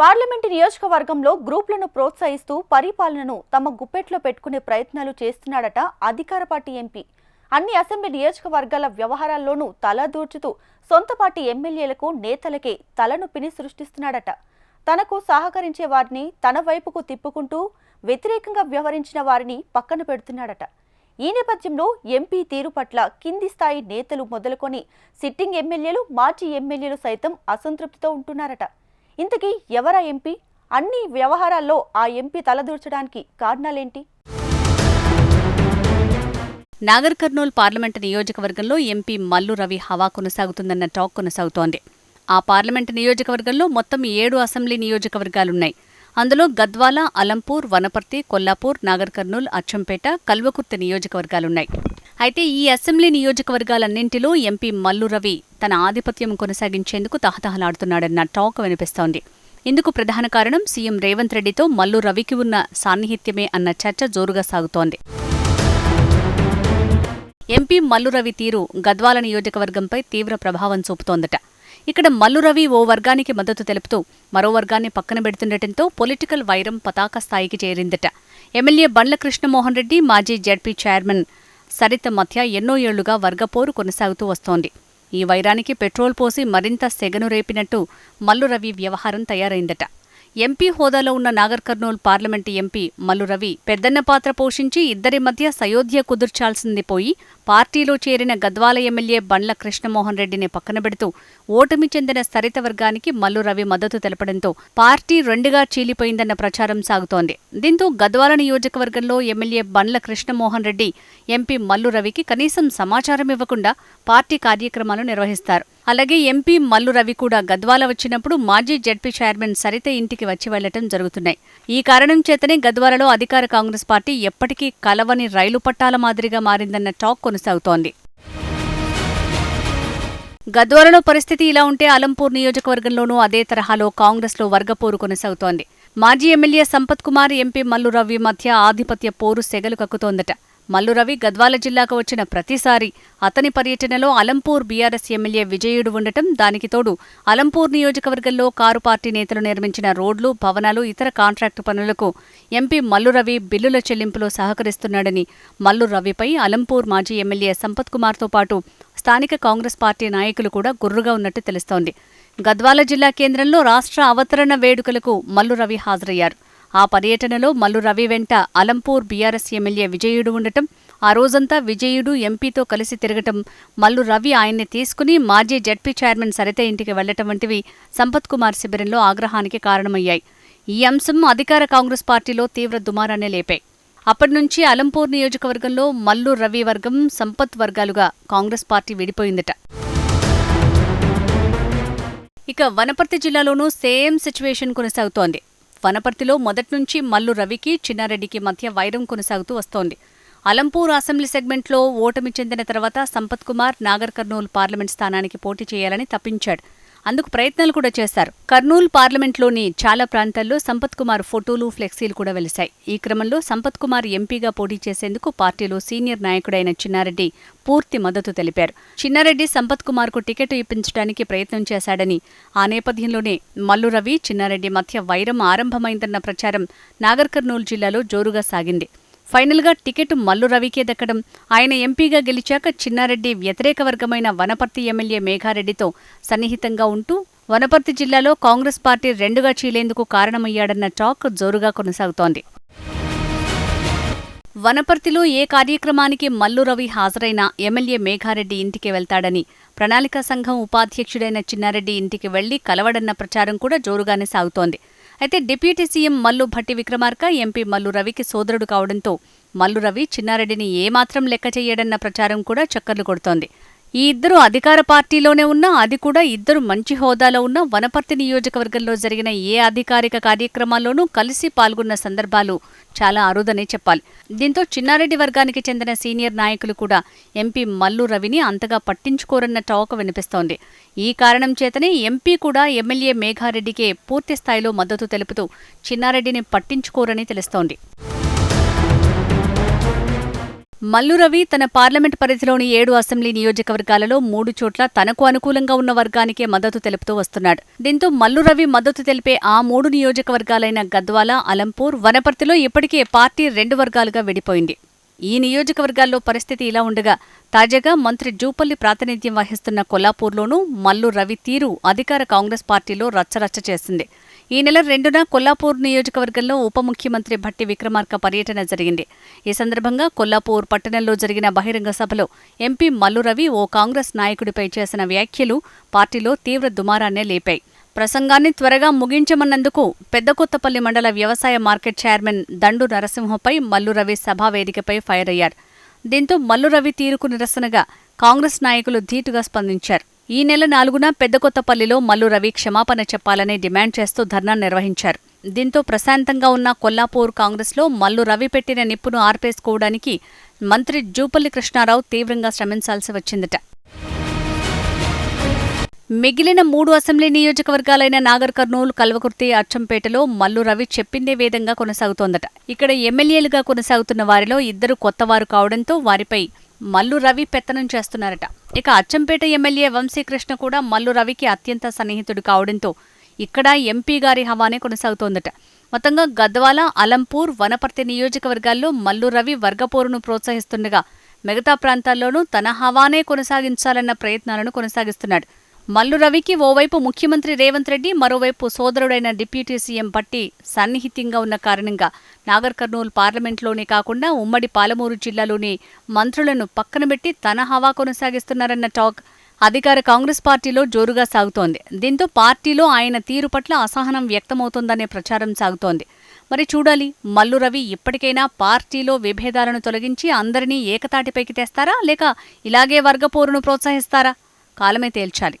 Parliament నియోజకవర్గంలో గ్రూపులను ప్రోత్సహిస్తూ పరిపాలనను తమ గుప్పెట్లో పెట్టుకునే ప్రయత్నాలు చేస్తున్నాడట అధికార పార్టీ ఎంపీ. అన్ని అసెంబ్లీ నియోజకవర్గాల వ్యవహారాల్లోనూ తల దూర్చుతూ సొంత పార్టీ ఎమ్మెల్యేలకు నేతలకే తలనొప్పిని సృష్టిస్తున్నాడట. తనకు సహకరించే వారిని తన వైపుకు తిప్పుకుంటూ వ్యతిరేకంగా వ్యవహరించిన వారిని పక్కన పెడుతున్నాడట. ఈ నేపథ్యంలో ఎంపీ తీరు పట్ల కింది స్థాయి నేతలు మొదలుకొని సిట్టింగ్ ఎమ్మెల్యేలు మాజీ ఎమ్మెల్యేలు సైతం అసంతృప్తితో ఉంటున్నారట. ఇంతకీ ఎవరా ఎంపీ? అన్ని వ్యవహారాల్లో ఆ ఎంపీ తలదూర్చడానికి కారణాలేంటి? నాగర్ కర్నూల్ పార్లమెంటు నియోజకవర్గంలో ఎంపీ మల్లు రవి హవా కొనసాగుతుందన్న టాక్ కొనసాగుతోంది. ఆ పార్లమెంటు నియోజకవర్గంలో మొత్తం ఏడు అసెంబ్లీ నియోజకవర్గాలున్నాయి. అందులో గద్వాల అలంపూర్ వనపర్తి కొల్లాపూర్ నాగర్ కర్నూల్ అచ్చంపేట కల్వకుర్తి నియోజకవర్గాలున్నాయి. అయితే ఈ అసెంబ్లీ నియోజకవర్గాలన్నింటిలో ఎంపీ మల్లు రవి తన ఆధిపత్యం కొనసాగించేందుకు తహతహలాడుతున్నాడన్న టాక్ వినిపిస్తోంది. ఇందుకు ప్రధాన కారణం సీఎం రేవంత్ రెడ్డితో మల్లు రవికి ఉన్న సాన్నిహిత్యమే అన్న చర్చ జోరుగా సాగుతోంది. ఎంపీ మల్లురవి తీరు గద్వాల నియోజకవర్గంపై తీవ్ర ప్రభావం చూపుతోందట. ఇక్కడ మల్లురవి ఓ వర్గానికి మద్దతు తెలుపుతూ మరో వర్గాన్ని పక్కన పెడుతుండటంతో పొలిటికల్ వైరం పతాక స్థాయికి చేరిందట. ఎమ్మెల్యే బండ్ల కృష్ణమోహన్ రెడ్డి మాజీ జడ్పీ చైర్మన్ సరిత మధ్య ఎన్నో ఏళ్ళుగా వర్గపోరు కొనసాగుతూ వస్తోంది. ఈ వైరానికి పెట్రోల్ పోసి మరింత సెగను రేపినట్టు మల్లురవి వ్యవహారం తయారైందట. ఎంపీ హోదాలో ఉన్న నాగర్ కర్నూల్ పార్లమెంటు ఎంపీ మల్లురవి పెద్దన్న పాత్ర పోషించి ఇద్దరి మధ్య సయోధ్య కుదుర్చాల్సింది పోయి పార్టీలో చేరిన గద్వాల ఎమ్మెల్యే బండ్ల కృష్ణమోహన్ రెడ్డిని పక్కన పెడుతూ ఓటమి చెందిన సరిత వర్గానికి మల్లు రవి మద్దతు తెలపడంతో పార్టీ రెండుగా చీలిపోయిందన్న ప్రచారం సాగుతోంది. దీంతో గద్వాల నియోజకవర్గంలో ఎమ్మెల్యే బండ్ల కృష్ణమోహన్ రెడ్డి ఎంపీ మల్లు రవికి కనీసం సమాచారం ఇవ్వకుండా పార్టీ కార్యక్రమాలు నిర్వహిస్తారు. అలాగే ఎంపీ మల్లు రవి కూడా గద్వాల వచ్చినప్పుడు మాజీ జడ్పీ చైర్మన్ సరిత ఇంటికి వచ్చి వెళ్ళటం జరుగుతున్నాయి. ఈ కారణం చేతనే గద్వాలలో అధికార కాంగ్రెస్ పార్టీ ఎప్పటికీ కలవని రైలు పట్టాల మాదిరిగా మారిందన్న టాక్ కొనసాగుతోంది. గద్వాలలో పరిస్థితి ఇలా ఉంటే అలంపూర్ నియోజకవర్గంలోనూ అదే తరహాలో కాంగ్రెస్లో వర్గపోరు కొనసాగుతోంది. మాజీ ఎమ్మెల్యే సంపత్ కుమార్ ఎంపీ మల్లు రవి మధ్య ఆధిపత్య పోరు సెగలు కక్కుతోందట. మల్లురవి గద్వాల జిల్లాకు వచ్చిన ప్రతిసారి అతని పర్యటనలో అలంపూర్ బీఆర్ఎస్ ఎమ్మెల్యే విజయుడు ఉండటం దానికి తోడు అలంపూర్ నియోజకవర్గంలో కారు పార్టీ నేతలు నిర్మించిన రోడ్లు భవనాలు ఇతర కాంట్రాక్టు పనులకు ఎంపీ మల్లురవి బిల్లుల చెల్లింపులో సహకరిస్తున్నాడని మల్లురవిపై అలంపూర్ మాజీ ఎమ్మెల్యే సంపత్ కుమార్తో పాటు స్థానిక కాంగ్రెస్ పార్టీ నాయకులు కూడా గుర్రుగా ఉన్నట్టు తెలుస్తోంది. గద్వాల జిల్లా కేంద్రంలో రాష్ట్ర అవతరణ వేడుకలకు మల్లురవి హాజరయ్యారు. ఆ పర్యటనలో మల్లు రవి వెంట అలంపూర్ బీఆర్ఎస్ ఎమ్మెల్యే విజయుడు ఉండటం ఆ రోజంతా విజయుడు ఎంపీతో కలిసి తిరగటం మల్లు రవి ఆయన్ని తీసుకుని మాజీ జడ్పీ చైర్మన్ సరిత ఇంటికి వెళ్ళటం వంటివి సంపత్ కుమార్ శిబిరంలో ఆగ్రహానికి కారణమయ్యాయి. ఈ అంశం అధికార కాంగ్రెస్ పార్టీలో తీవ్ర దుమారాన్ని లేపాయి. అప్పటి నుంచి అలంపూర్ నియోజకవర్గంలో మల్లు రవి వర్గం సంపత్ వర్గాలుగా కాంగ్రెస్ పార్టీ విడిపోయిందట. ఇక వనపర్తి జిల్లాలోనూ సేమ్ సిచ్యువేషన్ కొనసాగుతోంది. వనపర్తిలో మొదట్నుంచి మల్లు రవికి చిన్నారెడ్డికి మధ్య వైరం కొనసాగుతూ వస్తోంది. అలంపూర్ అసెంబ్లీ సెగ్మెంట్లో ఓటమి చెందిన తర్వాత సంపత్ కుమార్ నాగర్ కర్నూలు పార్లమెంట్ స్థానానికి పోటీ చేయాలని తప్పించాడు. అందుకు ప్రయత్నాలు కూడా చేశారు కర్నూల్ పార్లమెంట్లోని చాలా ప్రాంతాల్లో సంపత్ కుమార్ ఫోటోలు ఫ్లెక్సీలు కూడా వెలిశాయి. ఈ క్రమంలో సంపత్ కుమార్ ఎంపీగా పోటీ చేసేందుకు పార్టీలో సీనియర్ నాయకుడైన చిన్నారెడ్డి పూర్తి మద్దతు తెలిపారు. చిన్నారెడ్డి సంపత్ కుమార్కు టికెట్ ఇప్పించడానికి ప్రయత్నం చేశాడని ఆ నేపథ్యంలోనే మల్లు రవి చిన్నారెడ్డి మధ్య వైరం ఆరంభమైందన్న ప్రచారం నాగర్ కర్నూలు జిల్లాలో జోరుగా సాగింది. ఫైనల్గా టికెట్ మల్లు రవికే దక్కడం. ఆయన ఎంపీగా గెలిచాక చిన్నారెడ్డి వ్యతిరేక వర్గమైన వనపర్తి ఎమ్మెల్యే మేఘారెడ్డితో సన్నిహితంగా ఉంటూ వనపర్తి జిల్లాలో కాంగ్రెస్ పార్టీ రెండుగా చీలేందుకు కారణమయ్యాడన్న టాక్ జోరుగా కొనసాగుతోంది. వనపర్తిలో ఏ కార్యక్రమానికి మల్లు రవి హాజరైనా ఎమ్మెల్యే మేఘారెడ్డి ఇంటికి వెళ్తాడని ప్రణాళికా సంఘం ఉపాధ్యక్షుడైన చిన్నారెడ్డి ఇంటికి వెళ్ళి కలవడన్న ప్రచారం కూడా జోరుగానే సాగుతోంది. అయితే deputy CM Mallu Bhatti Vikramarka MP Mallu రవికి సోదరుడు కావడంతో మల్లు రవి చిన్నారెడ్డిని ఏమాత్రం లెక్క చేయడన్న ప్రచారం కూడా చక్కర్లు కొడుతోంది. ఈ ఇద్దరు అధికార పార్టీలోనే ఉన్నా అది కూడా ఇద్దరు మంచి హోదాలో ఉన్న వనపర్తి నియోజకవర్గంలో జరిగిన ఏ అధికారిక కార్యక్రమాల్లోనూ కలిసి పాల్గొన్న సందర్భాలు చాలా అరుదనే చెప్పాలి. దీంతో చిన్నారెడ్డి వర్గానికి చెందిన సీనియర్ నాయకులు కూడా ఎంపీ మల్లు రవిని అంతగా పట్టించుకోరన్న టాక్ వినిపిస్తోంది. ఈ కారణం చేతనే ఎంపీ కూడా ఎమ్మెల్యే మేఘారెడ్డికే పూర్తి స్థాయిలో మద్దతు తెలుపుతూ చిన్నారెడ్డిని పట్టించుకోరని తెలుస్తోంది. మల్లు రవి తన పార్లమెంట్ పరిధిలోని ఏడు అసెంబ్లీ నియోజకవర్గాలలో మూడు చోట్ల తనకు అనుకూలంగా ఉన్న వర్గానికే మద్దతు తెలుపుతూ వస్తున్నాడు. దీంతో మల్లు రవి మద్దతు తెలిపే ఆ మూడు నియోజకవర్గాలైన గద్వాల అలంపూర్ వనపర్తిలో ఇప్పటికే పార్టీ రెండు వర్గాలుగా విడిపోయింది. ఈ నియోజకవర్గాల్లో పరిస్థితి ఇలా ఉండగా తాజాగా మంత్రి జూపల్లి ప్రాతినిధ్యం వహిస్తున్న కొల్లాపూర్లోనూ మల్లు రవి తీరు అధికార కాంగ్రెస్ పార్టీలో రచ్చరచ్చ చేసింది. ఈ నెల రెండున కొల్లాపూర్ నియోజకవర్గంలో ఉప ముఖ్యమంత్రి భట్టి విక్రమార్క పర్యటన జరిగింది. ఈ సందర్భంగా కొల్లాపూర్ పట్టణంలో జరిగిన బహిరంగ సభలో ఎంపీ మల్లురవి ఓ కాంగ్రెస్ నాయకుడిపై చేసిన వ్యాఖ్యలు పార్టీలో తీవ్ర దుమారాన్నే లేపాయి. ప్రసంగాన్ని త్వరగా ముగించమన్నందుకు పెద్దకొత్తపల్లి మండల వ్యవసాయ మార్కెట్ చైర్మన్ దండు నరసింహపై మల్లురవి సభా వేదికపై ఫైర్ అయ్యారు. దీంతో మల్లురవి తీరుకు నిరసనగా కాంగ్రెస్ నాయకులు ధీటుగా స్పందించారు. ఈ నెల నాలుగున పెద్దకొత్తపల్లిలో మల్లు రవి క్షమాపణ చెప్పాలని డిమాండ్ చేస్తూ ధర్నా నిర్వహించారు. దీంతో ప్రశాంతంగా ఉన్న కొల్లాపూర్ కాంగ్రెస్లో మల్లు రవి పెట్టిన నిప్పును ఆర్పేసుకోవడానికి మంత్రి జూపల్లి కృష్ణారావు తీవ్రంగా శ్రమించాల్సి వచ్చిందట. మిగిలిన మూడు అసెంబ్లీ నియోజకవర్గాలైన నాగర్ కర్నూలు కల్వకుర్తి అచ్చంపేటలో మల్లు రవి చెప్పిందే విధంగా కొనసాగుతోందట. ఇక్కడ ఎమ్మెల్యేలుగా కొనసాగుతున్న వారిలో ఇద్దరు కొత్తవారు కావడంతో వారిపై మల్లు రవి పెత్తనం చేస్తున్నారట. ఇక అచ్చంపేట ఎమ్మెల్యే వంశీకృష్ణ కూడా మల్లు రవికి అత్యంత సన్నిహితుడు కావడంతో ఇక్కడ ఎంపీ గారి హవానే కొనసాగుతోందట. మొత్తంగా గద్వాల అలంపూర్ వనపర్తి నియోజకవర్గాల్లో మల్లు రవి వర్గపోరును ప్రోత్సహిస్తుండగా మిగతా ప్రాంతాల్లోనూ తన హవానే కొనసాగించాలన్న ప్రయత్నాలను కొనసాగిస్తున్నాడు. మల్లు రవికి ఓవైపు ముఖ్యమంత్రి రేవంత్ రెడ్డి మరోవైపు సోదరుడైన డిప్యూటీ సీఎం పట్టి సన్నిహితంగా ఉన్న కారణంగా నాగర్ కర్నూలు పార్లమెంట్లోనే కాకుండా ఉమ్మడి పాలమూరు జిల్లాలోని మంత్రులను పక్కన పెట్టి తన హవా కొనసాగిస్తున్నారన్న టాక్ అధికార కాంగ్రెస్ పార్టీలో జోరుగా సాగుతోంది. దీంతో పార్టీలో ఆయన తీరు పట్ల అసహనం వ్యక్తమవుతోందనే ప్రచారం సాగుతోంది. మరి చూడాలి మల్లు రవి ఇప్పటికైనా పార్టీలో విభేదాలను తొలగించి అందరినీ ఏకతాటిపైకి తెస్తారా లేక ఇలాగే వర్గపోరును ప్రోత్సహిస్తారా? కాలమే తేల్చాలి.